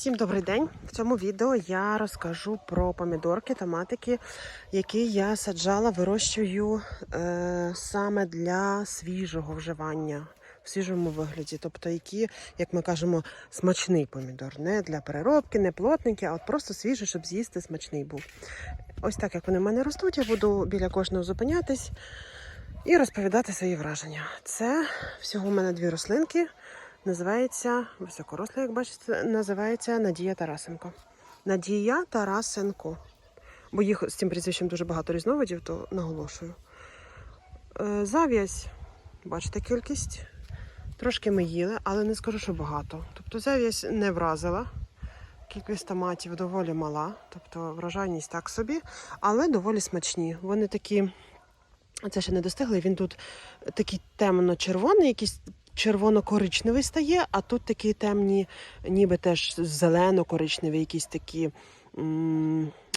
Всім добрий день! В цьому відео я розкажу про помідорки, томатики, які я саджала, вирощую е, саме для свіжого вживання в свіжому вигляді. Тобто, які, як ми кажемо, смачний помідор. Не для переробки, не плотненький, а от просто свіжий, щоб з'їсти смачний був. Ось так як вони в мене ростуть, я буду біля кожного зупинятись і розповідати свої враження. Це всього в мене дві рослинки. Називається високоросла, як бачите, називається Надія Тарасенко. Надія Тарасенко. Бо їх з цим прізвищем дуже багато різновидів, то наголошую. Е, Зав'язь, бачите, кількість. Трошки ми їли, але не скажу, що багато. Тобто зав'язь не вразила. Кількість томатів доволі мала, тобто врожайність так собі, але доволі смачні. Вони такі, це ще не достигли, він тут такий темно-червоний, якийсь червоно-коричневий стає, а тут такі темні, ніби теж зелено-коричневі, якісь такі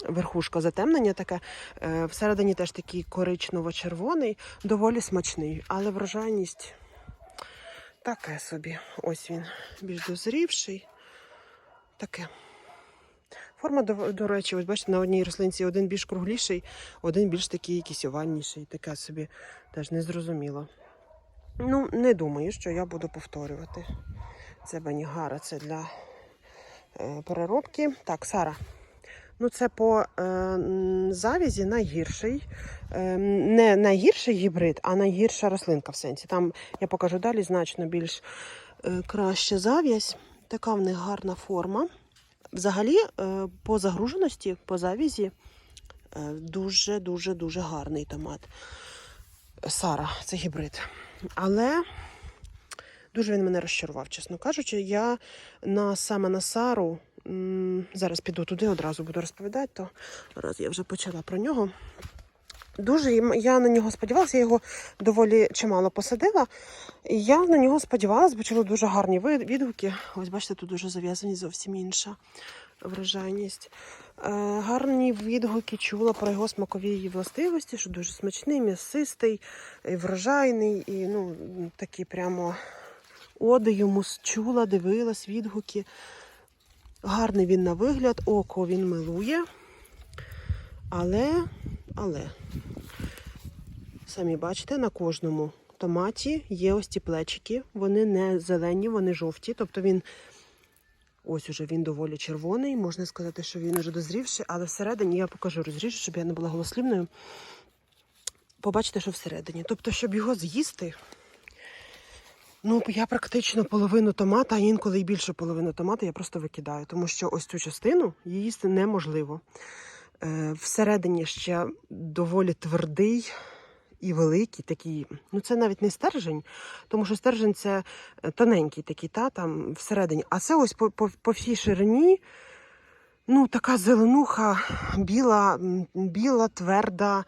верхушка затемнення таке. Е, Всередині теж такий коричнево-червоний, доволі смачний, але врожайність таке собі. Ось він більш дозрівший. Таке. Форма, до, до речі, ось бачите, на одній рослинці один більш кругліший, один більш такий якийсь овальніший. Таке собі теж незрозуміло. Ну, не думаю, що я буду повторювати. Це банігара, це для е, переробки. Так, Сара. Ну, це по е, м, завязі найгірший. Е, не найгірший гібрид, а найгірша рослинка в сенсі. Там я покажу далі значно більш е, краща зав'язь. Така в них гарна форма. Взагалі, е, по загруженості, по завязі, е, дуже-дуже дуже гарний томат. Сара, це гібрид. Але дуже він мене розчарував, чесно кажучи. Я на саме на Сару зараз піду туди, одразу буду розповідати, то раз я вже почала про нього. Дуже я на нього сподівалася, я його доволі чимало посадила. Я на нього сподівалася, бо чула дуже гарні відгуки. Ось бачите, тут дуже зав'язані зовсім інша врожайність. Е, гарні відгуки чула про його смакові властивості, що дуже смачний, м'ясистий, і врожайний, і ну, такі прямо оди йому чула, дивилась відгуки. Гарний він на вигляд, око він милує. Але, але, самі бачите, на кожному томаті є ось ці плечики. Вони не зелені, вони жовті. Тобто він ось уже він доволі червоний. Можна сказати, що він уже дозрівший, але всередині я покажу розріжу, щоб я не була голослівною. Побачите, що всередині. Тобто, щоб його з'їсти, ну я практично половину томата, а інколи і більше половину томата я просто викидаю, тому що ось цю частину її їсти неможливо. Е, всередині ще доволі твердий і великий такий. Ну, це навіть не стержень, тому що стержень це е, тоненький такий, та там всередині. А це ось по, по, по всій ширині. Ну, така зеленуха, біла, біла, тверда,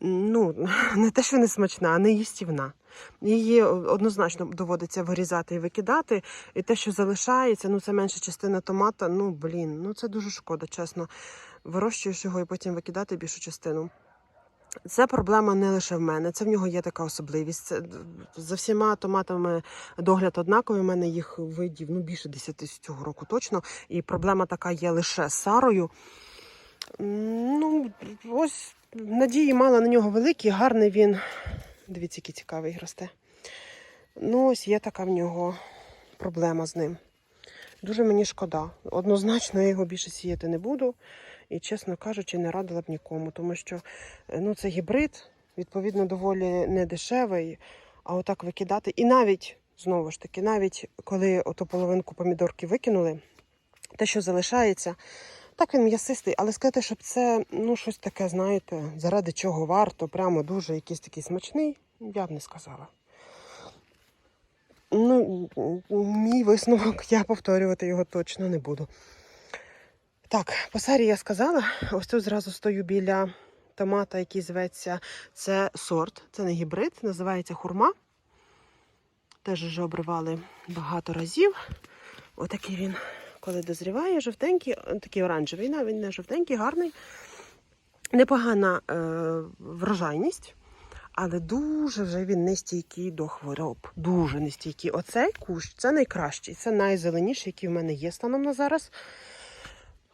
ну, не те, що не смачна, а не їстівна. Її однозначно доводиться вирізати і викидати. І те, що залишається, ну це менша частина томата. Ну, блін, ну це дуже шкода, чесно. Вирощуєш його і потім викидати більшу частину. Це проблема не лише в мене, це в нього є така особливість. За всіма томатами догляд однаковий. У мене їх видів ну, більше 10 з цього року точно. І проблема така є лише з Сарою. Ну, ось надії мала на нього великі, гарний він. Дивіться, який цікавий росте. Ну, ось є така в нього проблема з ним. Дуже мені шкода. Однозначно я його більше сіяти не буду. І, чесно кажучи, не радила б нікому, тому що е, ну, це гібрид, відповідно, доволі недешевий. А отак викидати. І навіть, знову ж таки, навіть коли оту половинку помідорки викинули, те, що залишається, так він м'ясистий, але сказати, щоб це ну, щось таке, знаєте, заради чого варто, прямо дуже якийсь такий смачний, я б не сказала. Ну, мій висновок, я повторювати його точно не буду. Так, по Сарі я сказала. Ось тут зразу стою біля томата, який зветься. Це сорт, це не гібрид, називається хурма. Теж вже обривали багато разів. Отакий він, коли дозріває, жовтенький, такий оранжевий, навіть не жовтенький, гарний. Непогана е, врожайність. Але дуже вже він нестійкий до хвороб. Дуже нестійкий. Оцей кущ це найкращий, це найзеленіший, який в мене є станом на зараз.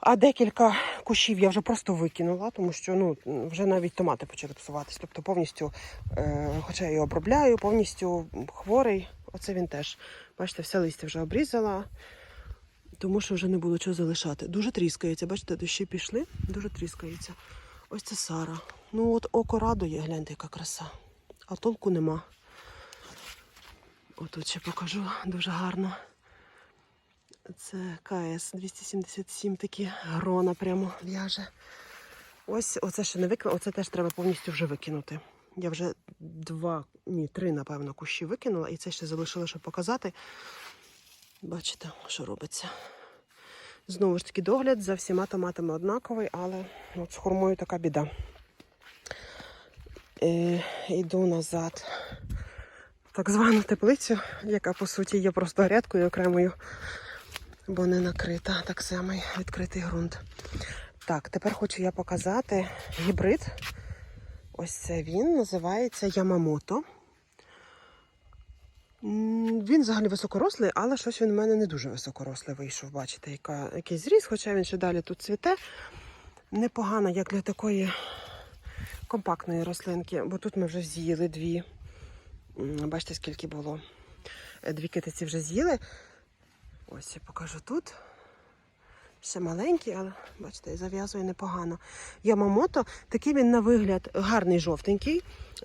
А декілька кущів я вже просто викинула, тому що ну, вже навіть томати почали псуватись. Тобто повністю, е, хоча я його обробляю, повністю хворий. Оце він теж. Бачите, все листя вже обрізала, тому що вже не було чого залишати. Дуже тріскається. Бачите, дощі пішли, дуже тріскається. Ось це Сара. Ну от око радує, гляньте, яка краса. А толку нема. Отут ще покажу дуже гарно. Це КС 277 такі грона прямо в'яже. Ось оце ще не викинула, оце теж треба повністю вже викинути. Я вже два, ні, три, напевно, кущі викинула, і це ще залишила, щоб показати. Бачите, що робиться. Знову ж таки, догляд за всіма томатами однаковий, але от з хурмою така біда. Е, йду назад в так звану теплицю, яка по суті є просто грядкою окремою бо не накрита. Так само відкритий ґрунт. Так, тепер хочу я показати гібрид. Ось це він називається Ямамото. Він взагалі високорослий, але щось він в мене не дуже високорослий вийшов. Бачите, яка, який зріс, хоча він ще далі тут цвіте. Непогано, як для такої компактної рослинки, бо тут ми вже з'їли дві. Бачите, скільки було. Е, Дві китиці вже з'їли. Ось я покажу тут. Ще маленький, але бачите, зав'язує непогано. Ямамото, такий він на вигляд гарний жовтенький,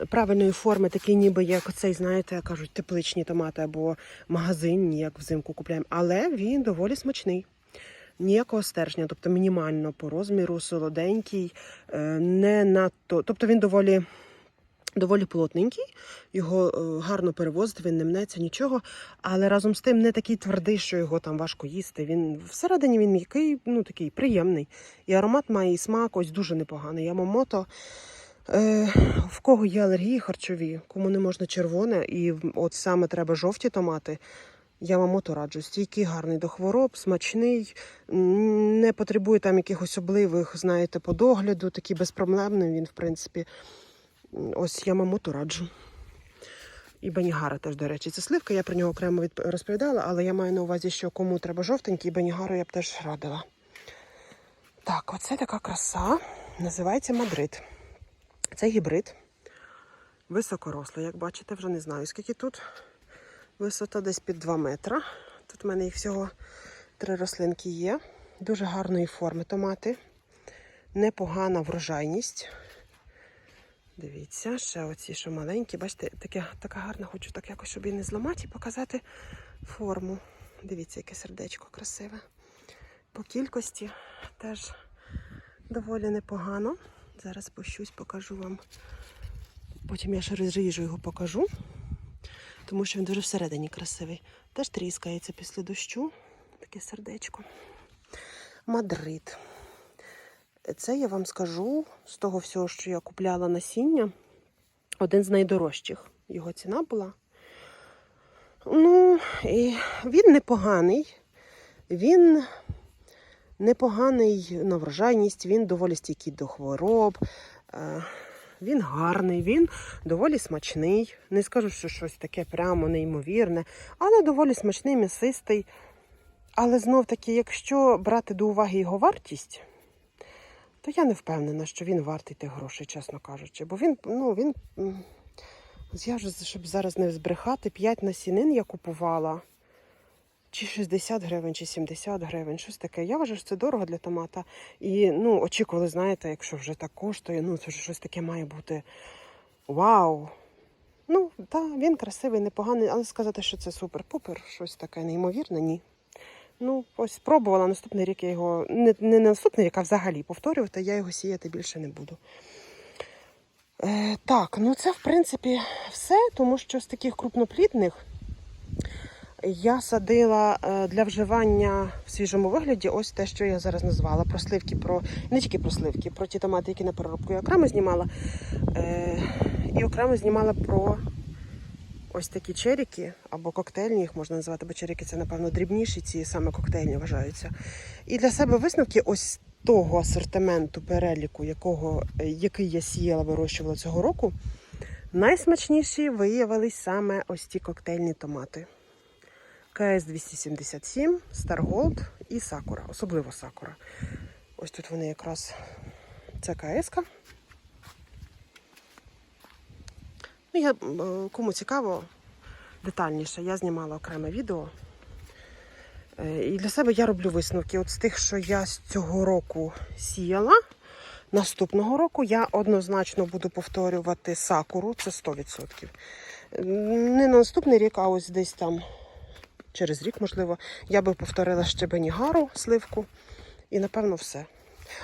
правильної форми, такий ніби як оцей, знаєте, кажуть, тепличні томати або магазинні, як взимку купляємо. Але він доволі смачний. Ніякого стержня, тобто мінімально по розміру, солоденький, е, не надто. Тобто він доволі доволі плотненький, його е, гарно перевозити, він не мнеться нічого, але разом з тим не такий твердий, що його там важко їсти. Він всередині він м'який, ну такий приємний. І аромат має і смак, ось дуже непоганий. Ямамото. Е, в кого є алергії харчові, кому не можна червоне, і от саме треба жовті томати. Ямамото раджу. Стійкий, гарний до хвороб, смачний, не потребує там якихось особливих, знаєте, по догляду, такий безпроблемний він, в принципі. Ось Ямамото раджу. І Банігара теж, до речі, це сливка. Я про нього окремо розповідала, але я маю на увазі, що кому треба жовтенький, Банігару я б теж радила. Так, оце така краса. Називається Мадрид. Це гібрид. Високорослий, як бачите, вже не знаю, скільки тут. Висота десь під 2 метра. Тут в мене їх всього три рослинки є. Дуже гарної форми томати. Непогана врожайність. Дивіться, ще оці, що маленькі. Бачите, таке, така гарна, хочу так якось, щоб її не зламати і показати форму. Дивіться, яке сердечко красиве. По кількості теж доволі непогано. Зараз пощусь, покажу вам. Потім я ще розріжу його покажу, тому що він дуже всередині красивий. Теж тріскається після дощу. Таке сердечко. Мадрид. Це я вам скажу з того всього, що я купляла насіння. Один з найдорожчих. Його ціна була. Ну, і він непоганий. Він непоганий на врожайність, він доволі стійкий до хвороб. Він гарний, він доволі смачний. Не скажу, що щось таке прямо неймовірне, але доволі смачний, м'ясистий. Але знов таки, якщо брати до уваги його вартість, то я не впевнена, що він вартий тих грошей, чесно кажучи. Бо він, ну, він. Я вже, щоб зараз не збрехати, 5 насінин я купувала. Чи 60 гривень, чи 70 гривень, щось таке. Я вважаю, що це дорого для томата. І ну, очікували, знаєте, якщо вже так коштує, ну це ж щось таке має бути. Вау! Ну, так, він красивий, непоганий, але сказати, що це супер-пупер, щось таке неймовірне, ні. Ну, ось спробувала наступний рік я його, не, не наступний рік, а взагалі повторювати, я його сіяти більше не буду. Е, так, ну це в принципі все, тому що з таких крупноплідних я садила е, для вживання в свіжому вигляді ось те, що я зараз назвала. Про сливки, про не тільки про сливки, про ті томати, які на переробку я окремо знімала. Е, і окремо знімала про ось такі черіки або коктейльні, їх можна називати, бо черіки це, напевно, дрібніші, ці саме коктейльні вважаються. І для себе висновки ось того асортименту переліку, якого, е, який я сіяла, вирощувала цього року, Найсмачніші виявились саме ось ці коктейльні томати. КС 277, Старголд і Сакура, особливо Сакура. Ось тут вони якраз це КС. -ка. Ну, я, е, кому цікаво, детальніше, я знімала окреме відео. Е, І для себе я роблю висновки. От з тих, що я з цього року сіяла, наступного року я однозначно буду повторювати сакуру, це 100%. Не на наступний рік, а ось десь там через рік, можливо, я би повторила ще Бенігару, сливку. І напевно все.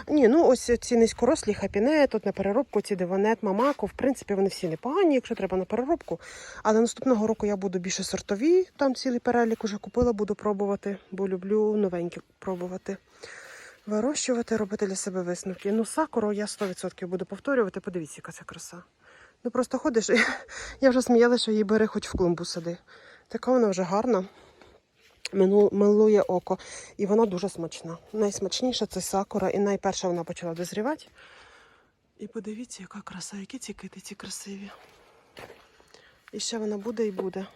Ні, ну ось ці низькорослі хапіне, тут на переробку, ці диванет, мамако, в принципі, вони всі непогані, якщо треба на переробку. Але наступного року я буду більше сортові, там цілий перелік уже купила, буду пробувати, бо люблю новенькі пробувати. Вирощувати, робити для себе висновки. Ну, сакуру я 100% буду повторювати. Подивіться, яка це краса. Ну просто ходиш, я вже сміялася, що її бери хоч в клумбу сади. Така вона вже гарна. Милує око. І вона дуже смачна. Найсмачніша це сакура, і найперша вона почала дозрівати. І подивіться, яка краса, які ці китиці красиві. І ще вона буде і буде.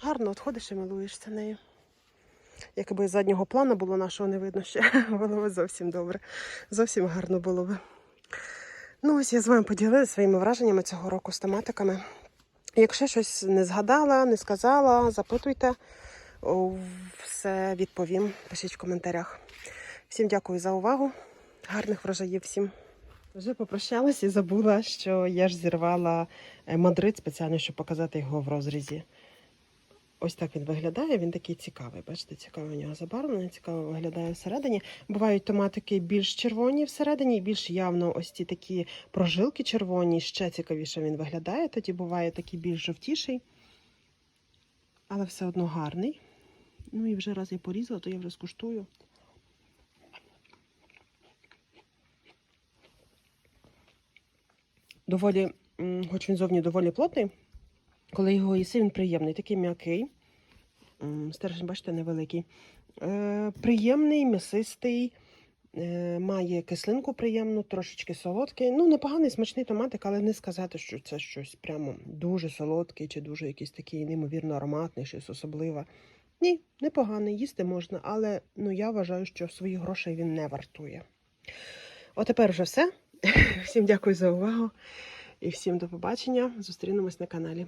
Гарно от ходиш і милуєшся нею. Якби заднього плану було нашого не видно ще, було б зовсім добре. Зовсім гарно було б. Ну, ось я з вами поділилася своїми враженнями цього року з тематиками. Якщо щось не згадала, не сказала, запитуйте. Все відповім. Пишіть в коментарях. Всім дякую за увагу. Гарних врожаїв всім. Вже попрощалась і забула, що я ж зірвала е, Мадрид спеціально, щоб показати його в розрізі. Ось так він виглядає. Він такий цікавий. Бачите, цікаве у нього забарвлення, цікаво виглядає всередині. Бувають томатики більш червоні всередині, більш явно ось ці такі прожилки червоні. Ще цікавіше він виглядає. Тоді буває такий більш жовтіший, але все одно гарний. Ну і вже раз я порізала, то я вже скуштую. Доволі, хоч він зовні доволі плотний, коли його їси, він приємний, такий м'який. Стержень, бачите, невеликий. Е, приємний, м'ясистий, е, має кислинку приємну, трошечки солодкий. Ну, непоганий смачний томатик, але не сказати, що це щось прямо дуже солодкий чи дуже якийсь такий неймовірно ароматний, щось особливе. Ні, непоганий, їсти можна, але ну, я вважаю, що своїх грошей він не вартує. Отепер вже все. Всім дякую за увагу і всім до побачення. Зустрінемось на каналі.